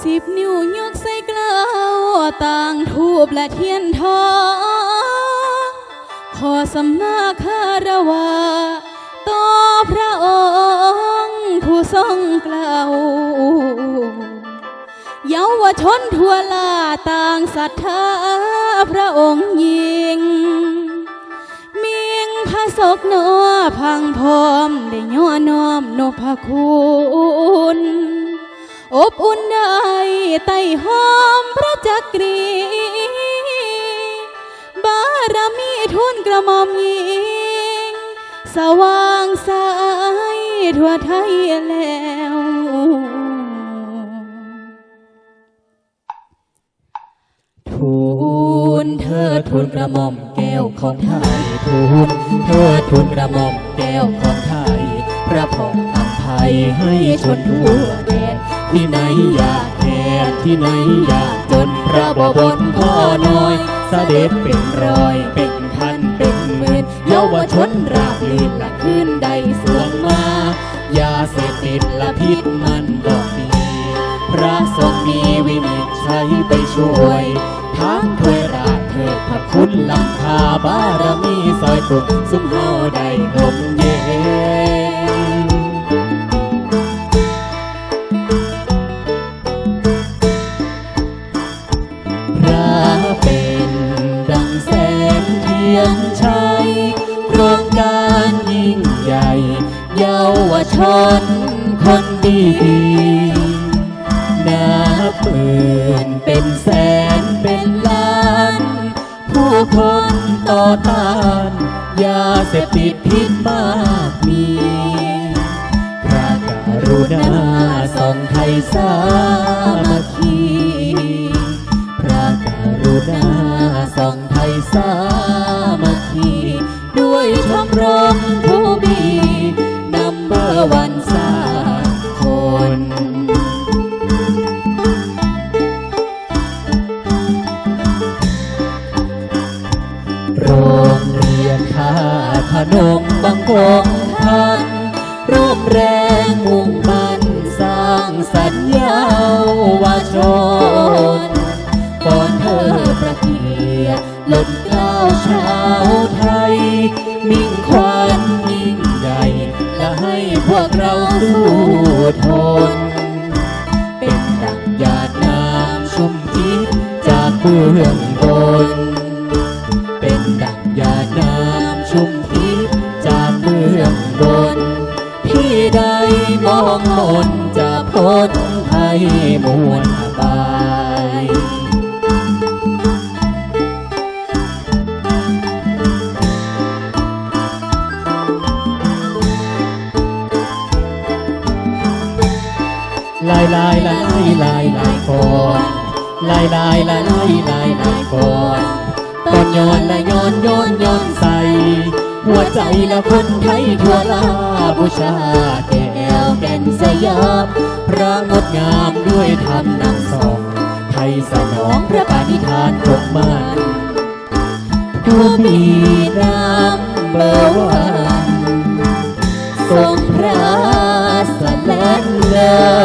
สิบนิ้วยกใส่กล้าวต่างทูบและเทียนทองขอสำนาคารวะต่อพระองค์ผู้ทรงเกล้าเยาวชนทั่วลาต่างศรัทธาพระองค์ยิ่งมิงพระศกนัวพังพร้อมได้ย่อน้อมนพคุณ อบอุ่นได้ไต่หอมพระจักรี บารมีทุนกระหม่อมหญิง สว่างใสทั่วไทยแล้วทูลเธอทูลกระหม่อมแก้วของไทยทูลเธอทูลกระหม่อมแก้วของไทย พระพรอภัยให้ชนทั่ว ที่ไหนอยากแค้นที่ไหนอยากจนพระบบนพ่อน้อยเสด็จเป็นร้อยเป็นพันเป็นหมื่นเยาวชนราบลื่นละขึ้นใดสวงมายาเสพติดละพิษมันบอกมีพระทรงมีวินิจฉัยไปช่วยทางถ้วยราเถิดพระคุณลำคาบารมีซอยปลุกสุมเฮาได้ลม ยนชัยโครงการยิ่งใหญ่ เยาวชนคนดีนับหมื่นเป็นแสนเป็นล้าน ผู้คนต่อต้านยาเสพติดพิษมากมีพระกรุณาทรงไทยสามัคคีพระกรุณาทรงไทย สามัคคีด้วยชมรมผู้มีนัมเบอร์วันสาคนโรงเรียนข้าขนมบางคงท่านร่วมแรงมุ่งมั่นสร้างสัญญา มิ่งขวัญยิ่งใหญ่และให้พวกเราสู้ทน เป็นดังหยาดน้ำชุ่มทิพย์จากเบื้องบน เป็นดังหยาดน้ำชุ่มทิพย์จากเบื้องบน ที่ใดมองมนจะพ้นภัยมวลบา ลายลายลายลายลายก่อนลายลายลายลายลายลายก่อนตอนย้อนและย้อนย้อนย้อนใส่หัวใจและคนไทยทั่วลาบูชาแก้วแก่นสยามพระงดงามด้วยธรรมนำสองไทยสนองพระปณิธานคงมันผู้มีน้ำเบอร์วันทรงพระสแลนเลิง